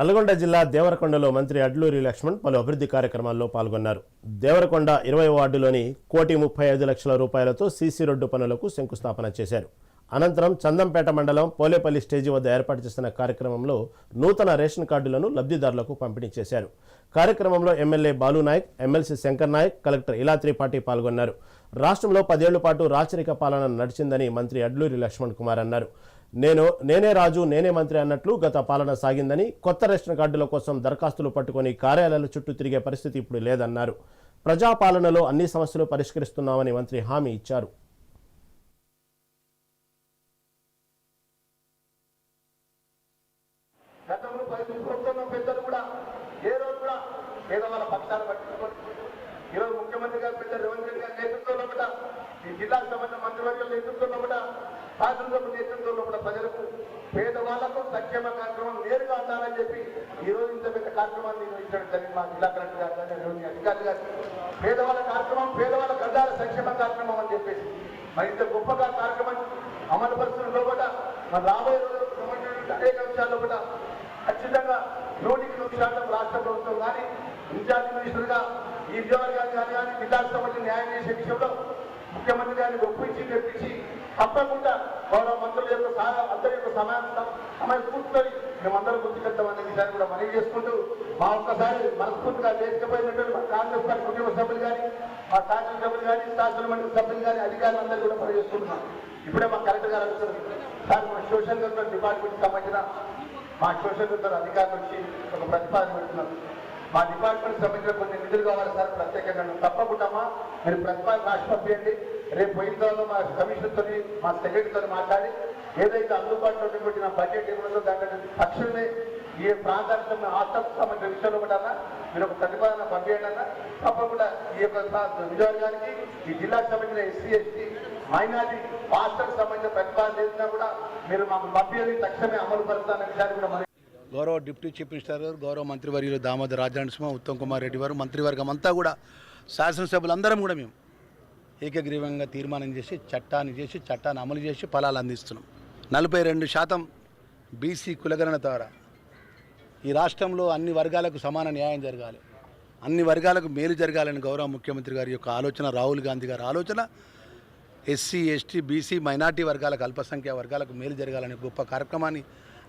నల్గొండ జిల్లా దేవరకొండలో మంత్రి అడ్లూరి లక్ష్మణ్ పలు అభివృద్ధి కార్యక్రమాల్లో పాల్గొన్నారు. దేవరకొండ ఇరవై వార్డులోని కోటి ముప్పై ఐదు లక్షల రూపాయలతో సీసీ రోడ్డు పనులకు శంకుస్థాపన చేశారు. అనంతరం చందంపేట మండలం పోలేపల్లి స్టేజీ వద్ద ఏర్పాటు చేసిన కార్యక్రమంలో నూతన రేషన్ కార్డులను లబ్ధిదారులకు పంపిణీ చేశారు. కార్యక్రమంలో MLA Balu Naik MLC Shankar Naik collector Ila Tripathi పాల్గొన్నారు. రాష్ట్రంలో పదేళ్ళ పాటు రాచరిక పాలన నడిచిందని మంత్రి అడ్లూరి లక్ష్మణ్ కుమార్ అన్నారు. నేను నేనే రాజు నేనే మంత్రి అన్నట్లు గత పాలన సాగిందని కొత్త రేషన్ కార్డుల కోసం దరఖాస్తులు పట్టుకొని కార్యాలయాల చుట్టూ తిరిగే పరిస్థితి ఇప్పుడు లేదన్నారు. ప్రజాపాలనలో అన్ని సమస్యలు పరిష్కరిస్తున్నామని మంత్రి హామీ ఇచ్చారు. పెద్దలు కూడా ఏ రోజు కూడా పక్షాలు పట్టించుకొని ఈరోజు ముఖ్యమంత్రి గారు పెద్ద రేవంత్ రెడ్డి గారి నేతృత్వంలో కూడా ఈ జిల్లాకు సంబంధించిన మంత్రివర్యుల నేతృత్వంలో కూడా శాసనసభ నేతృత్వంలో కూడా ప్రజలకు పేదవాళ్ళకు సంక్షేమ కార్యక్రమం నేరుగా అందాలని చెప్పి ఈ రోజు ఇంత పెద్ద కార్యక్రమాన్ని నిర్వహించడం జరిగింది మా జిల్లా కలెక్టర్ గారు కానీ అధికారులు గారు. పేదవాళ్ళ కార్యక్రమం పేదవాళ్ళ గద్దాల సంక్షేమ కార్యక్రమం అని చెప్పేసి. మరి ఇంత గొప్పగా కార్యక్రమం అమలు పరుస్తున్న కూడా మరి రాబోయే రోజులకు సంబంధించిన అనేక అంశాల్లో కూడా ఖచ్చితంగా నూటికి నూరు శాతం రాష్ట్ర ప్రభుత్వం కానీ ఇన్ఛార్జ్ మినిస్టర్గా ఈ విజయవాడ గారు కానీ కానీ జిల్లా సంబంధించిన న్యాయం చేసే విషయంలో ముఖ్యమంత్రి గారిని ఒప్పించి తెప్పించి తప్పకుండా గౌరవ మంత్రుల యొక్క సారా అందరి యొక్క సమయం సమయం కూర్చొని మేమందరం గుర్తుకెళ్తామనే విషయాన్ని కూడా మనవి చేసుకుంటూ మా ఒక్కసారి మనస్ఫూర్తిగా లేకపోయినటువంటి మా కాంగ్రెస్ పార్టీ కుటుంబ సభ్యులు కానీ మా శాసన సభ్యులు కానీ శాసన మండలి సభ్యులు కానీ అధికారులు అందరూ కూడా చేసుకుంటున్నాం. ఇప్పుడే మా కలెక్టర్ గారు అడుగుతున్నారు. సార్ మా సోషల్ వెల్ఫేర్ డిపార్ట్మెంట్ సంబంధించిన మా సోషల్ వెల్ఫేర్ అధికారులు వచ్చి ఒక ప్రతిపాదన పెడుతున్నారు. మా డిపార్ట్మెంట్ సంబంధించిన కొన్ని నిధులు కావాలి సార్ ప్రత్యేకంగా తప్పకుండా మీరు ప్రతిపాదన రాసి పంపించండి రేపు పోయిన తర్వాత మా కమిషనర్తో మా సెక్రటరీతో మాట్లాడి ఏదైతే అందుబాటులో ఉన్నటువంటి నా బడ్జెట్ ఏముందో దాంట్లో తక్షణమే ఈ ప్రాంతానికి సంబంధించిన సంబంధించిన విషయంలో కూడా మీరు ఒక ప్రతిపాదన పంపించండి అన్న. తప్పకుండా ఈ యొక్క నియోజకవర్గానికి ఈ జిల్లాకు సంబంధించిన ఎస్సీ ఎస్టీ మైనార్టీ హాస్టల్కి సంబంధించిన ప్రతిపాదన చేసినా కూడా మీరు మాకు పంపించండి తక్షణమే అమలు పరుస్తారన్న విషయాన్ని కూడా గౌరవ డిప్యూటీ చీఫ్ మినిస్టర్ గారు గౌరవ మంత్రివర్యులు దామోదర్ రాజనరసింహ ఉత్తమ్ కుమార్ రెడ్డి వారు మంత్రివర్గం అంతా కూడా శాసనసభ్యులందరం కూడా మేము ఏకగ్రీవంగా తీర్మానం చేసి చట్టాన్ని చేసి చట్టాన్ని అమలు చేసి ఫలాలు అందిస్తున్నాం. నలభై రెండు శాతం బీసీ కులగణన ద్వారా ఈ రాష్ట్రంలో అన్ని వర్గాలకు సమాన న్యాయం జరగాలి. అన్ని వర్గాలకు మేలు జరగాలని గౌరవ ముఖ్యమంత్రి గారి యొక్క ఆలోచన రాహుల్ గాంధీ గారి ఆలోచన ఎస్సీ ఎస్టీ బీసీ మైనార్టీ వర్గాలకు అల్పసంఖ్య వర్గాలకు మేలు జరగాలనే గొప్ప కార్యక్రమాన్ని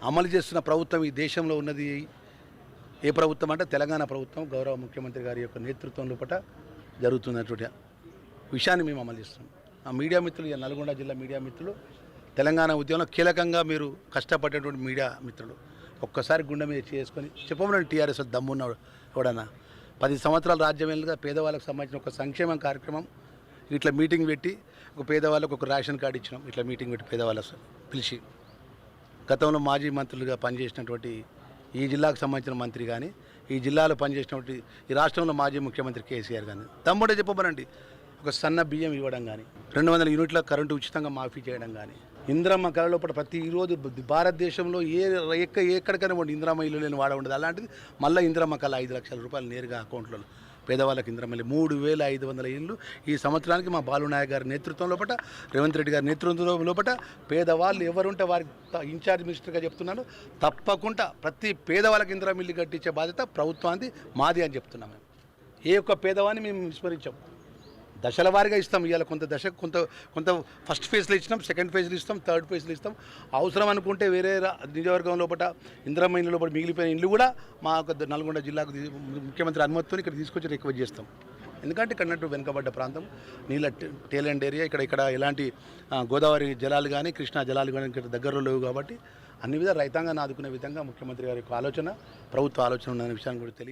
అమలు చేస్తున్న ప్రభుత్వం ఈ దేశంలో ఉన్నది ఏ ప్రభుత్వం అంటే తెలంగాణ ప్రభుత్వం గౌరవ ముఖ్యమంత్రి గారి యొక్క నేతృత్వంలో పట జరుగుతున్నటువంటి విషయాన్ని మేము అమలు చేస్తున్నాం. ఆ మీడియా మిత్రులు ఈ నల్గొండ జిల్లా మీడియా మిత్రులు తెలంగాణ ఉద్యమంలో కీలకంగా మీరు కష్టపడేటువంటి మీడియా మిత్రులు ఒక్కసారి గుండె మీద చేసుకొని చెప్పమని టీఆర్ఎస్ దమ్మున్నాడు ఎవడన్నా. పది సంవత్సరాల రాజ్యం పేదవాళ్ళకు సంబంధించిన ఒక సంక్షేమ కార్యక్రమం ఇట్లా మీటింగ్ పెట్టి ఒక పేదవాళ్ళకు ఒక రేషన్ కార్డు ఇచ్చినాం ఇట్లా మీటింగ్ పెట్టి పేదవాళ్ళ పిలిచి. గతంలో మాజీ మంత్రులుగా పనిచేసినటువంటి ఈ జిల్లాకు సంబంధించిన మంత్రి కానీ ఈ జిల్లాలో పనిచేసినటువంటి ఈ రాష్ట్రంలో మాజీ ముఖ్యమంత్రి కేసీఆర్ కానీ తమ్ముడే చెప్పమనండి ఒక సన్న బియ్యం ఇవ్వడం కానీ రెండు వందల యూనిట్ల కరెంటు ఉచితంగా మాఫీ చేయడం కానీ ఇంద్రమ్మ కళ లోపల ప్రతి ఈరోజు భారతదేశంలో ఏ ఎక్క ఎక్కడికైనా ఉండి ఇంద్రమ్మ ఇల్లు లేని వాడ ఉండదు. అలాంటిది మళ్ళీ ఇంద్రమ్మ కళ ఐదు లక్షల రూపాయలు నేరుగా అకౌంట్లో పేదవాళ్ళకి ఇంద్రమల్లి మూడు వేల ఐదు వందల ఇళ్ళు ఈ సంవత్సరానికి మా బాలునాయక్ గారి నేతృత్వం లోపల రేవంత్ రెడ్డి గారి నేతృత్వం లోపల పేదవాళ్ళు ఎవరుంటే వారికి ఇన్ఛార్జ్ మినిస్టర్గా చెప్తున్నాను. తప్పకుండా ప్రతి పేదవాళ్ళకి ఇంద్రం ఇల్లు కట్టించే బాధ్యత ప్రభుత్వానికి మాది అని చెప్తున్నాం మేము. ఏ ఒక్క పేదవాన్ని మేము విస్మరించాం దశల వారీగా ఇస్తాం. ఇవాళ కొంత దశ కొంత కొంత ఫస్ట్ ఫేజ్లో ఇచ్చినాం సెకండ్ ఫేజ్లో ఇస్తాం థర్డ్ ఫేజ్లో ఇస్తాం. అవసరం అనుకుంటే వేరే నియోజకవర్గం లోపల ఇంద్రమైన లోపల మిగిలిపోయిన ఇల్లు కూడా మా నల్గొండ జిల్లాకు ముఖ్యమంత్రి అనుమతితో ఇక్కడ తీసుకొచ్చి రికవర్ చేస్తాం. ఎందుకంటే ఇక్కడ నట్టు వెనుకబడ్డ ప్రాంతం. నీళ్ళ టే- ఏరియా ఇక్కడ ఇక్కడ ఎలాంటి గోదావరి జలాలు కానీ కృష్ణా జలాలు కానీ ఇక్కడ దగ్గరలో లేవు కాబట్టి అన్ని విధాలు రైతాంగాన్ని ఆదుకునే విధంగా ముఖ్యమంత్రి గారి యొక్క ఆలోచన ప్రభుత్వ ఆలోచన ఉన్న విషయాన్ని కూడా తెలియ